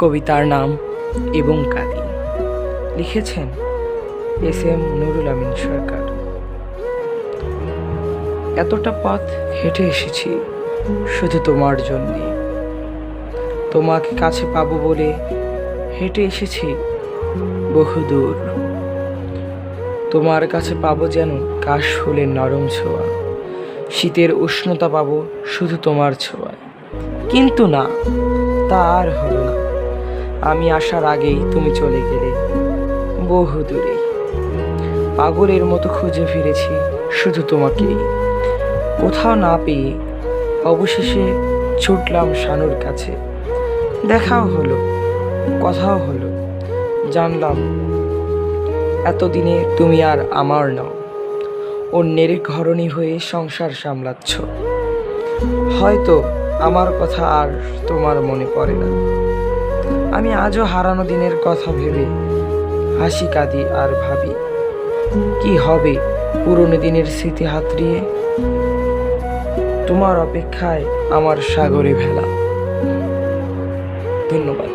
কবিতার নাম এবং কাদি লিখেছেন এস এম নুরুল আমিন সরকার। এতটা পথ হেঁটে এসেছি শুধু তোমার জন্যে। তোমাকে কাছে পাবো বলে হেঁটে এসেছি বহুদূর। তোমার কাছে পাবো যেন কাশ ফুলের নরম ছোঁয়া। শীতের উষ্ণতা পাবো শুধু তোমার ছোঁয়ায়। কিন্তু না, তা আর হলো না। আমি আসার আগেই তুমি চলে গেলে। বহু দূরে। পাগলের মতো খুঁজে ফিরেছি শুধু তোমাকেই। কোথাও না পেয়ে অবশেষে ছুটলাম শানুর কাছে। দেখাও হলো, কথাও হলো, জানলাম, এতদিনে তুমি আর আমার নও। অন্যের ঘরণী হয়ে সংসার সামলাচ্ছ। হয়তো আমার কথা আর তোমার মনে পড়ে না। আমি আজও হারানো দিনের কথা ভেবে হাসি কাঁদি আর ভাবি, কি হবে পুরনো দিনের স্মৃতি হাতড়িয়ে? তোমার অপেক্ষায় আমার সাগরে ভেলা। ধন্যবাদ।